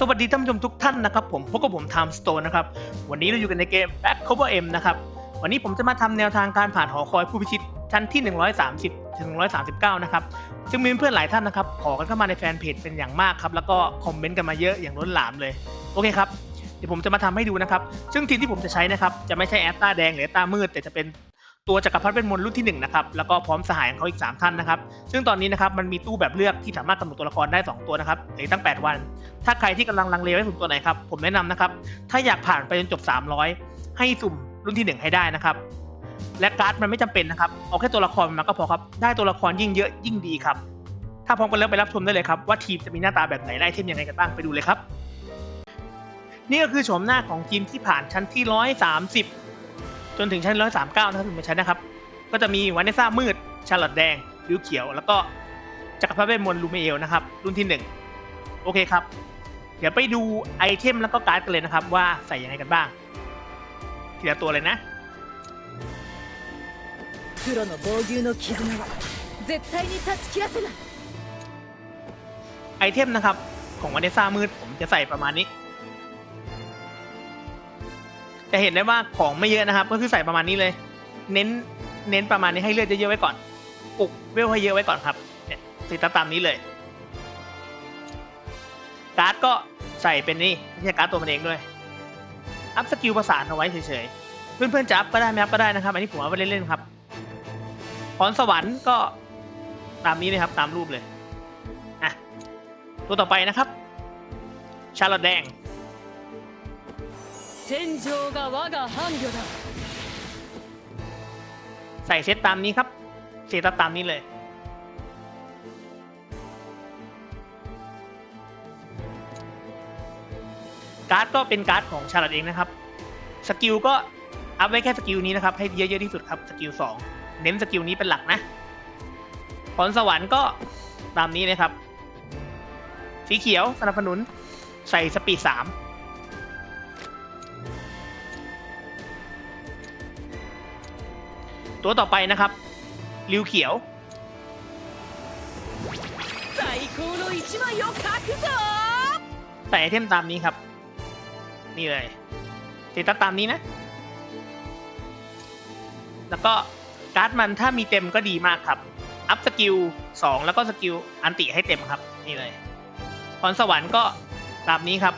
สวัสดีท่านผู้ชมทุกท่านนะครับผมพบกับผม Time Stone นะครับวันนี้เราอยู่กันในเกม Back Cover M นะครับวันนี้ผมจะมาทำแนวทางการผ่านหอคอยผู้พิชิตชั้นที่ 130ถึง139 นะครับซึ่งมีเพื่อนหลายท่านนะครับขอกันเข้ามาในแฟนเพจเป็นอย่างมากครับแล้วก็คอมเมนต์กันมาเยอะอย่างล้นหลามเลยโอเคครับเดี๋ยวผมจะมาทำให้ดูนะครับ ซึ่งทีมที่ผมจะใช้นะครับจะไม่ใช่แอตตาแดงหรือแอตตามืดแต่จะเป็น ตัวจักรพรรดิเป็นมนต์รุ่นที่หนึ่งนะครับแล้วก็พร้อมสหายของเขาอีก 3 ท่านนะครับ ซึ่งตอนนี้นะครับมันมีตู้แบบเลือกที่สามารถกำหนดตัวละครได้ 2 ตัวนะครับเหลือตั้ง 8 วัน ถ้าใครที่กำลังลังเลไว้สุ่มตัวไหนครับผมแนะนำนะครับ ถ้าอยากผ่านไปจนจบ 300 ให้สุ่มรุ่นที่ 1 ให้ได้นะครับ และการ์ดมันไม่จำเป็นนะครับเอาแค่ตัวละครมาก็พอครับได้ตัวละครยิ่งเยอะยิ่งดีครับ ถ้าพร้อมกันแล้วไปรับชมได้เลยครับว่าทีมจะมีหน้าตาแบบไหนไล่เทมยังไงกันบ้างไปดูเลยครับ นี่ก็คือโฉมหน้าของทีมที่ผ่านชั้นที่130 จนถึงชั้น 139 นะครับถึงมาใช้นะครับ ก็จะมีวานเนซ่ามืด ชาร์ลอตแดงริวเขียว แล้วก็จักรพรรดิเวทมนต์ลูเมเอลนะครับ รุ่นที่ 1 โอเคครับ เดี๋ยวไปดูไอเทมแล้วก็การ์ดกันเลยนะครับ ว่าใส่ยังไงกันบ้าง ทีละตัวเลยนะ 黒の防御の絆は絶対に断ち切らせない ไอเทมนะครับ ของวานเนซ่ามืดผมจะใส่ประมาณนี้ จะเห็นได้ว่าของไม่เยอะนะครับ ก็คือใส่ประมาณนี้เลย เน้นเน้นประมาณนี้ให้เลือดเยอะๆไว้ก่อนปลุกเวลให้เยอะไว้ก่อนครับเนี่ยติดตามนี้เลย การ์ดก็ใส่เป็นนี่ไม่ใช่การ์ดตัวมันเองด้วย อัพสกิลประสานเอาไว้เฉยๆ เพื่อนๆจะอัพก็ได้ไม่อัพก็ได้นะครับ อันนี้ผมเอาไปเล่นๆครับพรสวรรค์ก็ตามนี้เลยครับตามรูปเลยอะตัวต่อไปนะครับ ชาลอตแดง 戦場が我が伴侶だ ใส่เซตตามนี้ครับ เซตตามนี้เลย การ์ดก็เป็นการ์ดของชาร์ลอตเองนะครับ สกิลก็อัพไว้แค่สกิลนี้นะครับ ให้เยอะๆที่สุดครับ สกิล2เน้นสกิลนี้เป็นหลักนะพรสวรรค์ก็ตามนี้เลยครับ สีเขียวสนับสนุน ใส่สปีด3 ตัวต่อไปนะครับริวเขียวแต่เทมตามนี้ครับ นี่เลยติดตั้ตามนี้นะ แล้วก็การ์ดมันถ้ามีเต็มก็ดีมากครับ อัพสกิล2แล้วก็สกิลอันติให้เต็มครับ นี่เลยพรสวรรค์ก็ตามนี้ครับ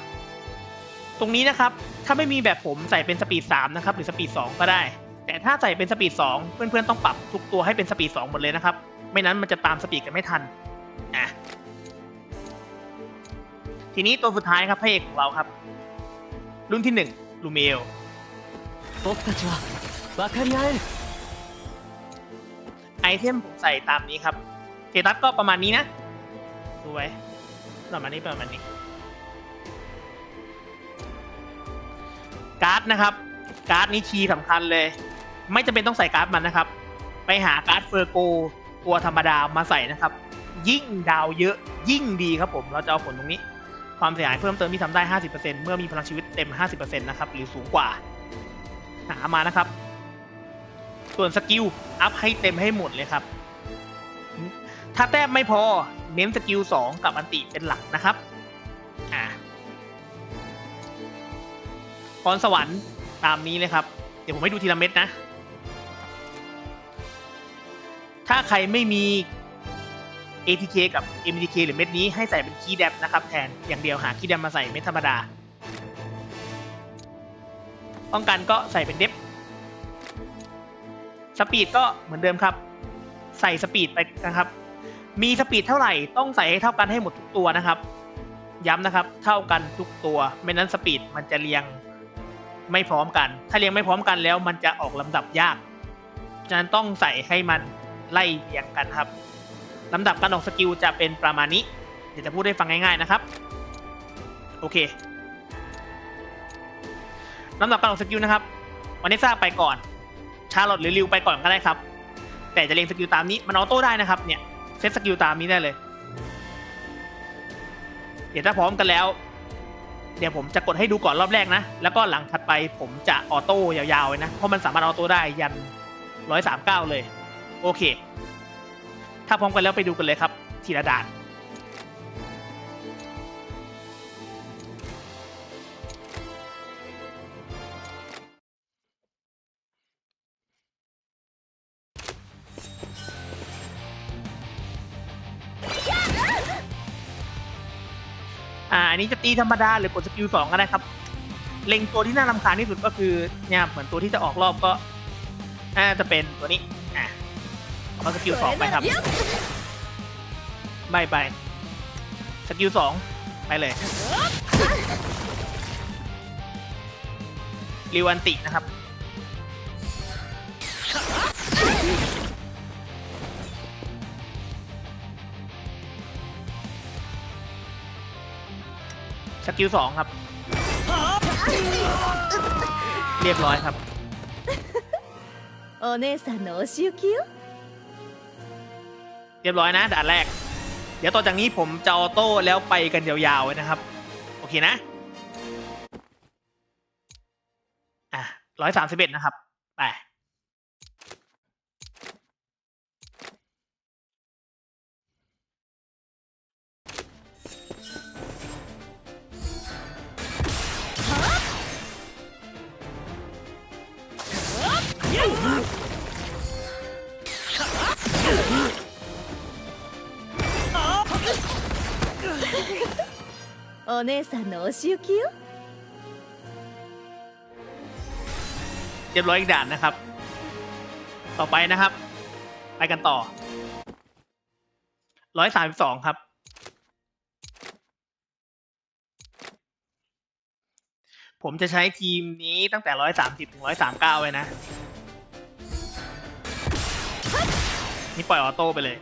ตรงนี้นะครับ ถ้าไม่มีแบบผมใส่เป็นสปีด3นะครับ หรือสปีด2ก็ได้ แต่ถ้าใส่เป็นสปีด2 เพื่อนๆต้องปรับทุกตัวให้เป็นสปีด2หมดเลยนะครับ ไม่นั้นมันจะตามสปีดกันไม่ทันอะทีนี้ตัวสุดท้ายครับพระเอกของเราครับ รุ่นที่1ลูเมลไอเทมผมใส่ตามนี้ครับเทตัสก็ประมาณนี้นะ ดูไว้ประมาณนี้ประมาณนี้ การ์ดนะครับ การ์ดนี้คีย์สำคัญเลย ไม่จำเป็นต้องใส่การ์ดมันนะครับ ไปหาการ์ดเฟอร์โกตัวธรรมดามาใส่นะครับ ยิ่งดาวเยอะยิ่งดีครับผมเราจะเอาผลตรงนี้ ความเสียหายเพิ่มเติมที่ทำได้ 50%เมื่อมีพลังชีวิตเต็ม 50%นะครับหรือสูงกว่า หามานะครับ ส่วนสกิลอัพให้เต็มให้หมดเลยครับ ถ้าแต้มไม่พอเน้นสกิล2กับอันติเป็นหลักนะครับอ่าพรสวรรค์ตามนี้เลยครับ เดี๋ยวผมให้ดูทีละเม็ดนะ ถ้าใครไม่มี ATK กับ MTK หรือเม็ดนี้ให้ใส่เป็นคีย์แดมนะครับแทนอย่างเดียวหาคีย์แดมมาใส่เม็ดธรรมดา ป้องกันก็ใส่เป็นเดฟสปีดก็เหมือนเดิมครับ ใส่สปีดไปนะครับ มีสปีดเท่าไหร่ต้องใส่ให้เท่ากันให้หมดทุกตัวนะครับ ย้ำนะครับ เท่ากันทุกตัว ไม่นั้นสปีดมันจะเรียงไม่พร้อมกัน ถ้าเรียงไม่พร้อมกันแล้วมันจะออกลำดับยาก ฉะนั้นต้องใส่ให้มัน ไล่เรียงกันครับลำดับการออกสกิลจะเป็นประมาณนี้ เดี๋ยวจะพูดให้ฟังง่ายๆนะครับ โอเคลำดับการออกสกิลนะครับวันนี้ทราบไปก่อน ชาร์ลอตหรือริวไปก่อนก็ได้ครับ แต่จะเรียงสกิลตามนี้มันออโต้ได้นะครับ เนี่ยเซตสกิลตามนี้ได้เลย เดี๋ยวถ้าพร้อมกันแล้ว เดี๋ยวผมจะกดให้ดูก่อนรอบแรกนะ แล้วก็หลังถัดไปผมจะออโต้ยาวๆเลยนะ เพราะมันสามารถออโต้ได้ยันร้อยสามเก้าเลย โอเค ถ้าพร้อมกันแล้วไปดูกันเลยครับ ทีละด่านอ่าอันนี้จะตีธรรมดาหรือกดสกิลสองก็ได้ครับ เล็งตัวที่น่ารำคาญที่สุดก็คือเนี่ยเหมือนตัวที่จะออกรอบก็น่าจะเป็นตัวนี้อ่า เอาสกิลสองไปครับใบไปสกิลสองไปเลยริวันตินะครับ สกิลสองครับ เรียบร้อยครับ お姉さんのお仕置きよ เรียบร้อยนะด่านแรก เดี๋ยวต่อจากนี้ผมจะออโต้แล้วไปกันยาวๆนะครับ โอเคนะ อะร้อยสามสิบเอ็ดนะครับ ไป お姉さんのお仕置きよ เรียบร้อยอีกด่านนะครับ ต่อไปนะครับ ไปกันต่อ ร้อยสามสองครับ ผมจะใช้ทีมนี้ตั้งแต่ร้อยสามสิบถึงร้อยสามเก้าเลยนะ นี่ปล่อยออโต้ไปเลย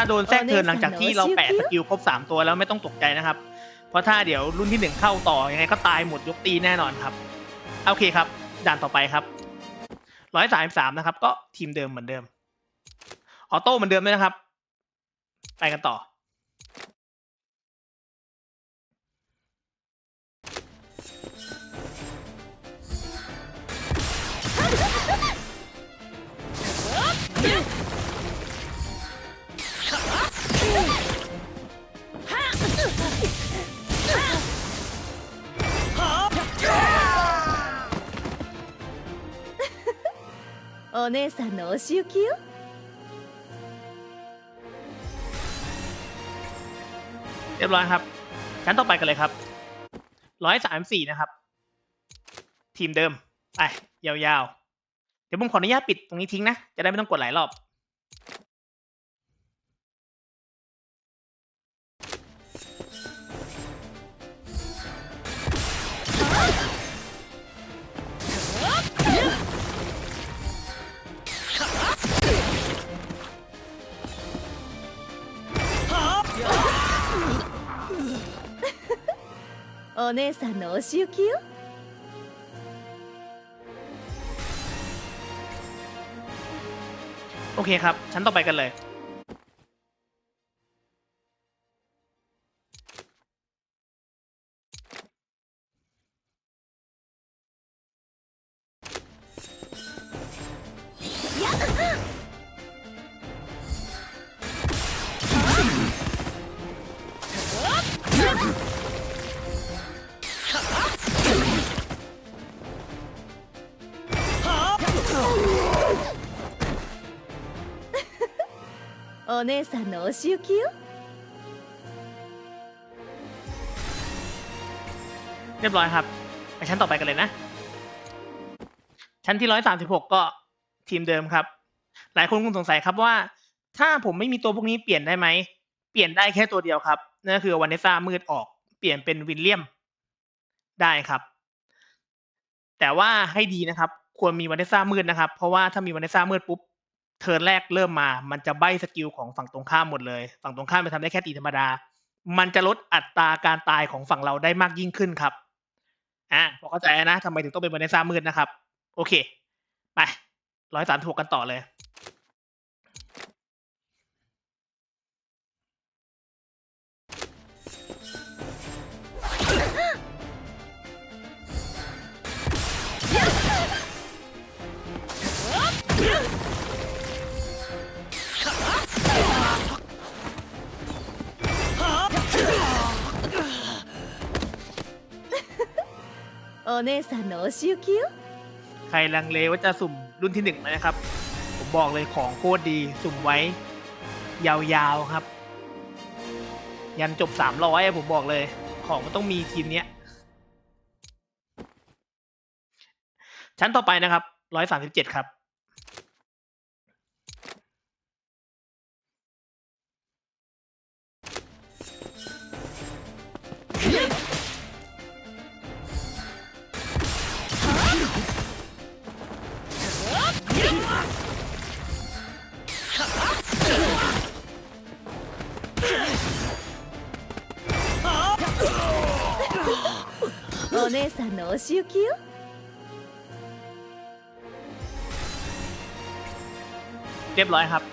ถ้าโดนแทรกเทิร์นหลังจากที่เราแปะสกิลครบสามตัวแล้วไม่ต้องตกใจนะครับ เพราะถ้าเดี๋ยวรุ่นที่หนึ่งเข้าต่อยังไงก็ตายหมดยกตีแน่นอนครับ โอเคครับ ด่านต่อไปครับร้อยสามสามนะครับ ก็ทีมเดิมเหมือนเดิม ออโต้เหมือนเดิมด้วยนะครับ ไปกันต่อ お姉さんのお仕置きよ เรียบร้อยครับ ชั้นต่อไปกันเลยครับ ร้อยสามสี่นะครับ ทีมเดิม ไป ยาวๆ เดี๋ยวผมขออนุญาตปิดตรงนี้ทิ้งนะ จะได้ไม่ต้องกดหลายรอบ お姉さんのお仕置きよ โอเคครับ ชั้นต่อไปกันเลย お姉さんのお仕置きよ เรียบร้อยครับ ไปชั้นต่อไปกันเลยนะ ชั้นที่ร้อยสามสิบหกก็ทีมเดิมครับ หลายคนคงสงสัยครับว่า ถ้าผมไม่มีตัวพวกนี้เปลี่ยนได้ไหม เปลี่ยนได้แค่ตัวเดียวครับ นั่นก็คือวันเนซ่ามืดออก เปลี่ยนเป็นวิลเลียม ได้ครับ แต่ว่าให้ดีนะครับ ควรมีวันเนซ่ามืดนะครับ เพราะว่าถ้ามีวันเนซ่ามืดปุ๊บ เทิร์นแรกเริ่มมา มันจะใบสกิลของฝั่งตรงข้ามหมดเลย ฝั่งตรงข้ามไปทำได้แค่ตีธรรมดา มันจะลดอัตราการตายของฝั่งเราได้มากยิ่งขึ้นครับ อะพอเข้าใจนะทำไมถึงต้องเป็นบนในซ่ามืดนะครับ โอเค ไปร้อยสามถูกกันต่อเลย お お姉さんのお仕置きよ ใครลังเลว่าจะสุ่มรุ่นที่หนึ่งไหมนะครับ ผมบอกเลยของโคตรดี สุ่มไว้ ยาวๆครับ ยันจบสามร้อยผมบอกเลย ของมันต้องมีทีมเนี้ย ชั้นต่อไปนะครับร้อยสามสิบเจ็ดครับ さんのお仕置きよ เรียบร้อยครับ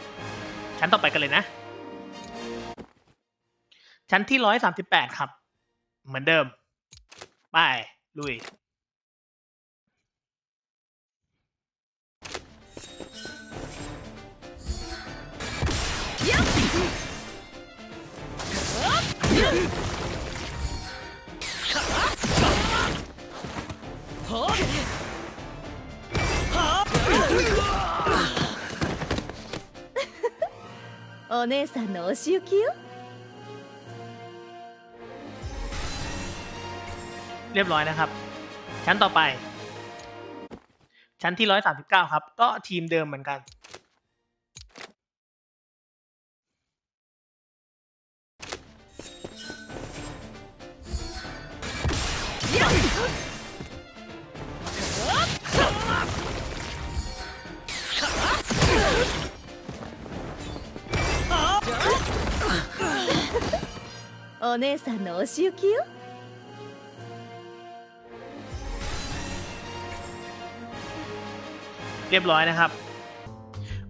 ชั้นต่อไปกันเลยนะ ชั้นที่ร้อยสามสิบแปดครับ เหมือนเดิม ไป ลุย お姉さんのお仕置きよ เรียบร้อยนะครับ ชั้นต่อไป ชั้นที่ร้อยสามสิบเก้าครับ ก็ทีมเดิมเหมือนกัน お姉さんのお仕置きよ เรียบร้อยนะครับ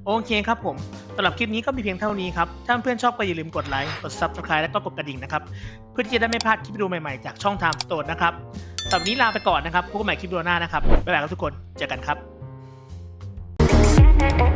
โอเคครับผมสำหรับคลิปนี้ก็มีเพียงเท่านี้ครับ ถ้าเพื่อนๆชอบก็อย่าลืมกดไลค์ กด Subscribe แล้วก็กดกระดิ่งนะครับ เพื่อที่จะได้ไม่พลาดคลิปวิดีโอใหม่ๆ จากช่อง Time Store นะครับสำหรับวันนี้ลาไปก่อนนะครับพบกันใหม่คลิปวิดีโอหน้านะครับ บ๊ายบายครับทุกคน เจอกันครับ